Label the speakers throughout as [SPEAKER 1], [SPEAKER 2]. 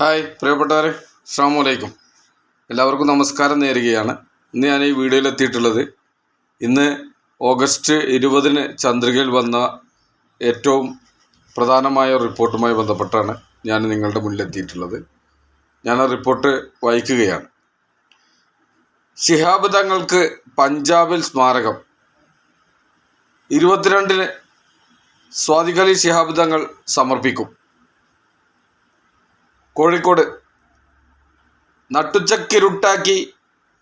[SPEAKER 1] Hi പ്രിയപ്പെട്ടവരെ അസ്സാം വലൈക്കും എല്ലാവർക്കും നമസ്കാരം നേരുകയാണ്. ഇന്ന് ഞാൻ ഈ വീഡിയോയിൽ എത്തിയിട്ടുള്ളത് ഇന്ന് ഓഗസ്റ്റ് ഇരുപതിന് ചന്ദ്രികയിൽ വന്ന ഏറ്റവും പ്രധാനമായ റിപ്പോർട്ടുമായി ബന്ധപ്പെട്ടാണ് ഞാൻ നിങ്ങളുടെ മുന്നിലെത്തിയിട്ടുള്ളത്. ഞാൻ ആ റിപ്പോർട്ട് വായിക്കുകയാണ്. ശിഹാബ് തങ്ങൾക്ക് പഞ്ചാബിൽ സ്മാരകം. ഇരുപത്തിരണ്ടിന് സ്വാദിഖലി ശിഹാബ് തങ്ങൾ സമർപ്പിക്കും. കോഴിക്കോട്. നട്ടുച്ചക്കിരുട്ടാക്കി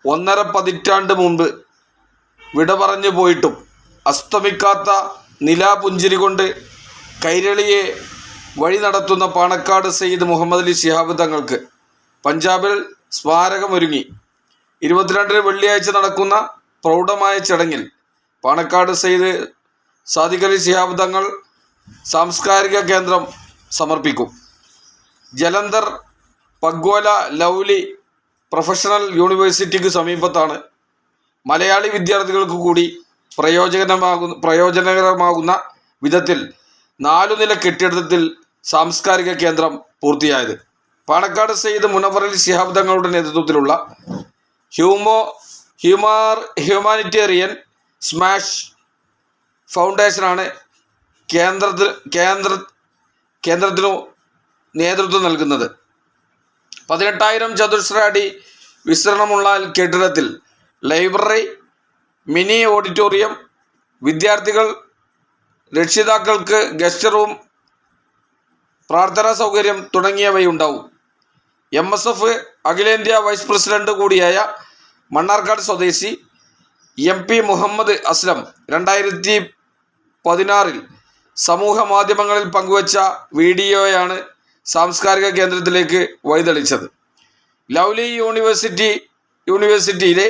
[SPEAKER 1] ഒന്നര പതിറ്റാണ്ട് മുമ്പ് വിട പറഞ്ഞു പോയിട്ടും അസ്തമിക്കാത്ത നിലാപുഞ്ചിരി കൊണ്ട് കൈരളിയെ വഴി നടത്തുന്ന പാണക്കാട് സയ്യിദ് മുഹമ്മദ് അലി ശിഹാബ് തങ്ങൾക്ക് പഞ്ചാബിൽ സ്മാരകമൊരുങ്ങി. ഇരുപത്തിരണ്ടിന് വെള്ളിയാഴ്ച നടക്കുന്ന പ്രൗഢമായ ചടങ്ങിൽ പാണക്കാട് സയ്യിദ് സാദിഖലി ശിഹാബ് തങ്ങൾ സാംസ്കാരിക കേന്ദ്രം സമർപ്പിക്കും. ജലന്ധർ പഗ്വല ലൗലി പ്രൊഫഷണൽ യൂണിവേഴ്സിറ്റിക്ക് സമീപത്താണ്. മലയാളി വിദ്യാർത്ഥികൾക്ക് കൂടി പ്രയോജനമാകുന്ന പ്രയോജനകരമാകുന്ന വിധത്തിൽ നാലു നില കെട്ടിടത്തിൽ സാംസ്കാരിക കേന്ദ്രം പൂർത്തിയായത്. പാണക്കാട് സെയ്ദ് മുനവറിൽ ശിഹാബ് തങ്ങളുടെ നേതൃത്വത്തിലുള്ള ഹ്യൂമോ ഹ്യൂമാർ ഹ്യൂമാനിറ്റേറിയൻ സ്മാഷ് ഫൗണ്ടേഷനാണ് കേന്ദ്രത്തിൽ കേന്ദ്ര കേന്ദ്രത്തിനു നേതൃത്വം നൽകുന്നത്. പതിനെട്ടായിരം ചതുശ്ര അടി വിസ്തീർണമുള്ള കെട്ടിടത്തിൽ ലൈബ്രറി മിനി ഓഡിറ്റോറിയം വിദ്യാർത്ഥികൾ രക്ഷിതാക്കൾക്ക് ഗസ്റ്റ് റൂം പ്രാർത്ഥനാ സൗകര്യം തുടങ്ങിയവയുണ്ടാവും. എം എസ് എഫ് അഖിലേന്ത്യാ വൈസ് പ്രസിഡന്റ് കൂടിയായ മണ്ണാർക്കാട് സ്വദേശി എം പി മുഹമ്മദ് അസ്ലം രണ്ടായിരത്തി പതിനാറിൽ സമൂഹ മാധ്യമങ്ങളിൽ പങ്കുവച്ച വീഡിയോയാണ് സാംസ്കാരിക കേന്ദ്രത്തിലേക്ക് വഴിതെളിച്ചത്. ലൗലി യൂണിവേഴ്സിറ്റി യൂണിവേഴ്സിറ്റിയിലെ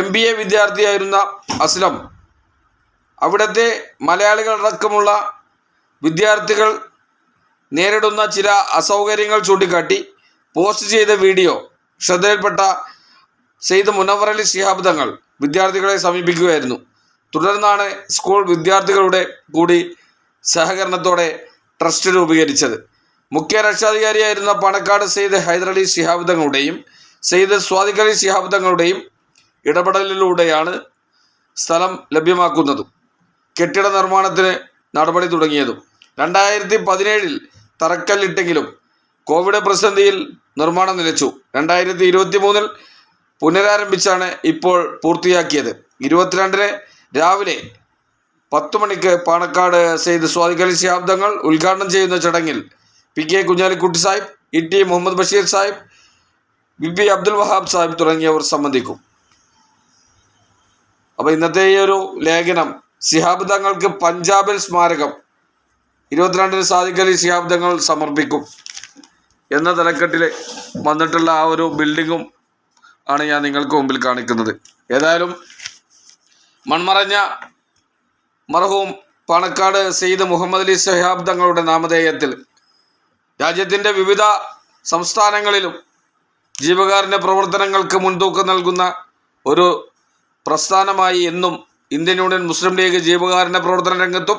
[SPEAKER 1] എം ബി എ വിദ്യാർത്ഥിയായിരുന്ന അസ്ലം. അവിടുത്തെ മലയാളികളടക്കമുള്ള വിദ്യാർത്ഥികൾ നേരിടുന്ന ചില അസൗകര്യങ്ങൾ ചൂണ്ടിക്കാട്ടി പോസ്റ്റ് ചെയ്ത വീഡിയോ ശ്രദ്ധയിൽപ്പെട്ട സെയ്ദ് മുനവർ അലി ശിഹാബ് തങ്ങൾ വിദ്യാർത്ഥികളെ സമീപിക്കുകയായിരുന്നു. തുടർന്നാണ് സ്കൂൾ വിദ്യാർത്ഥികളുടെ കൂടി സഹകരണത്തോടെ ട്രസ്റ്റ് രൂപീകരിച്ചത്. മുഖ്യ രക്ഷാധികാരിയായിരുന്ന പണക്കാട് സെയ്ദ് ഹൈദരലി ശിഹാബ് തങ്ങളുടെയും സെയ്ദ് സ്വാദിഖ് അലി ശിഹാബ് തങ്ങളുടെയും ഇടപെടലിലൂടെയാണ് സ്ഥലം ലഭ്യമാക്കുന്നതും കെട്ടിട നിർമ്മാണത്തിന് നടപടി തുടങ്ങിയതും. രണ്ടായിരത്തി പതിനേഴിൽ തറക്കല്ലിട്ടെങ്കിലും കോവിഡ് പ്രതിസന്ധിയിൽ നിർമ്മാണം നിലച്ചു. രണ്ടായിരത്തി ഇരുപത്തി മൂന്നിൽ പുനരാരംഭിച്ചാണ് ഇപ്പോൾ പൂർത്തിയാക്കിയത്. ഇരുപത്തിരണ്ടിന് രാവിലെ പത്ത് മണിക്ക് പാണക്കാട് സെയ്ദ് സ്വാദിഖലി ശിഹാബ് തങ്ങൾ ഉദ്ഘാടനം ചെയ്യുന്ന ചടങ്ങിൽ P K Kunhalikutty Sahib E T Muhammad Basheer Sahib B P Abdul Wahab Sahib തുടങ്ങിയവർ സംബന്ധിക്കും. അപ്പോൾ ഇന്നത്തെ ഈ ഒരു ലേഖനം ശിഹാബ് തങ്ങൾക്ക് പഞ്ചാബിൽ സ്മാരകം ഇരുപത്തിരണ്ടിന് സാധിക്കലി ശിഹാബ് തങ്ങൾ സമർപ്പിക്കും എന്ന തലക്കെട്ടിൽ വന്നിട്ടുള്ള ആ ഒരു ബിൽഡിങ്ങും ആണ് ഞാൻ നിങ്ങൾക്ക് മുമ്പിൽ കാണിക്കുന്നത്. ഏതായാലും മൺമറഞ്ഞ മർഹൂം പാണക്കാട് സെയ്ദ് മുഹമ്മദ് അലി ശഹാബ് തങ്ങളുടെ നാമധേയത്തിൽ രാജ്യത്തിന്റെ വിവിധ സംസ്ഥാനങ്ങളിലും ജീവകാരുണ്യ പ്രവർത്തനങ്ങൾക്ക് മുൻതൂക്കം നൽകുന്ന ഒരു പ്രസ്ഥാനമായി എന്നും ഇന്ത്യൻ യൂണിയൻ മുസ്ലിം ലീഗ് ജീവകാരുണ്യ പ്രവർത്തന രംഗത്തും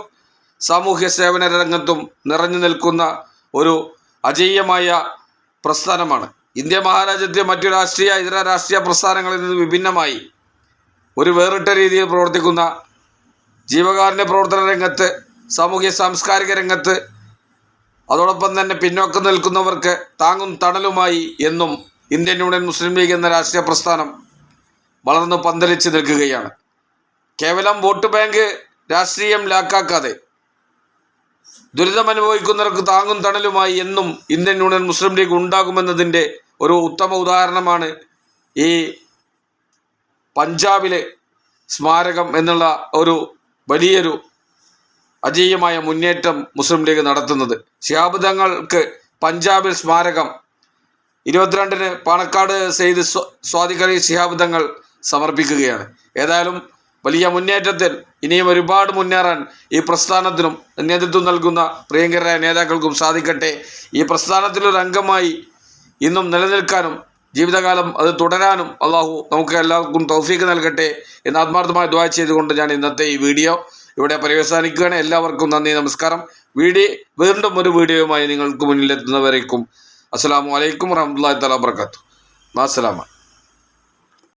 [SPEAKER 1] സാമൂഹ്യ സേവന രംഗത്തും നിറഞ്ഞു നിൽക്കുന്ന ഒരു അജയ്യമായ പ്രസ്ഥാനമാണ്. ഇന്ത്യ മഹാരാജ്യത്തെ മറ്റു രാഷ്ട്രീയ ഇതര രാഷ്ട്രീയ പ്രസ്ഥാനങ്ങളിൽ നിന്ന് വിഭിന്നമായി ഒരു വേറിട്ട രീതിയിൽ പ്രവർത്തിക്കുന്ന ജീവകാരുണ്യ പ്രവർത്തന രംഗത്ത് സാമൂഹ്യ സാംസ്കാരിക രംഗത്ത് അതോടൊപ്പം തന്നെ പിന്നോക്കം നിൽക്കുന്നവർക്ക് താങ്ങും തണലുമായി എന്നും ഇന്ത്യൻ യൂണിയൻ മുസ്ലിം ലീഗ് എന്ന രാഷ്ട്രീയ പ്രസ്ഥാനം വളർന്നു പന്തലിച്ച് നിൽക്കുകയാണ്. കേവലം വോട്ട് ബാങ്ക് രാഷ്ട്രീയം ലാക്കാക്കാതെ ദുരിതമനുഭവിക്കുന്നവർക്ക് താങ്ങും തണലുമായി എന്നും ഇന്ത്യൻ യൂണിയൻ മുസ്ലിം ലീഗ് ഉണ്ടാകുമെന്നതിന്റെ ഒരു ഉത്തമ ഉദാഹരണമാണ് ഈ പഞ്ചാബിലെ സ്മാരകം എന്നുള്ള ഒരു വലിയൊരു അജീയമായ മുന്നേറ്റം മുസ്ലിം ലീഗ് നടത്തുന്നത്. ശിഹാബ് തങ്ങൾക്ക് പഞ്ചാബിൽ സ്മാരകം. ഇരുപത്തിരണ്ടിന് പാണക്കാട് സെയ്ത് സ്വാദിഖ് ഷിഹാബ് തങ്ങൾ സമർപ്പിക്കുകയാണ്. ഏതായാലും വലിയ മുന്നേറ്റത്തിൽ ഇനിയും ഒരുപാട് മുന്നേറാൻ ഈ പ്രസ്ഥാനത്തിനും നേതൃത്വം നൽകുന്ന പ്രിയങ്കരായ നേതാക്കൾക്കും സാധിക്കട്ടെ. ഈ പ്രസ്ഥാനത്തിലൊരു അംഗമായി ഇന്നും നിലനിൽക്കാനും ജീവിതകാലം അത് തുടരാനും അള്ളാഹു നമുക്ക് എല്ലാവർക്കും തൗഫീക്ക് നൽകട്ടെ എന്ന് ആത്മാർത്ഥമായി ദ്വാ ചെയ്തുകൊണ്ട് ഞാൻ ഇന്നത്തെ ഈ വീഡിയോ ഇവിടെ പര്യവസാനിക്കുകയാണ് എല്ലാവർക്കും നന്ദി നമസ്കാരം. വീഡിയോ വീണ്ടും ഒരു വീഡിയോയുമായി നിങ്ങൾക്ക് മുന്നിലെത്തുന്നവരേക്കും അസ്സാം വലൈക്കും വറഹമുല്ലാ തല വർക്കാത്തു മാസലാമ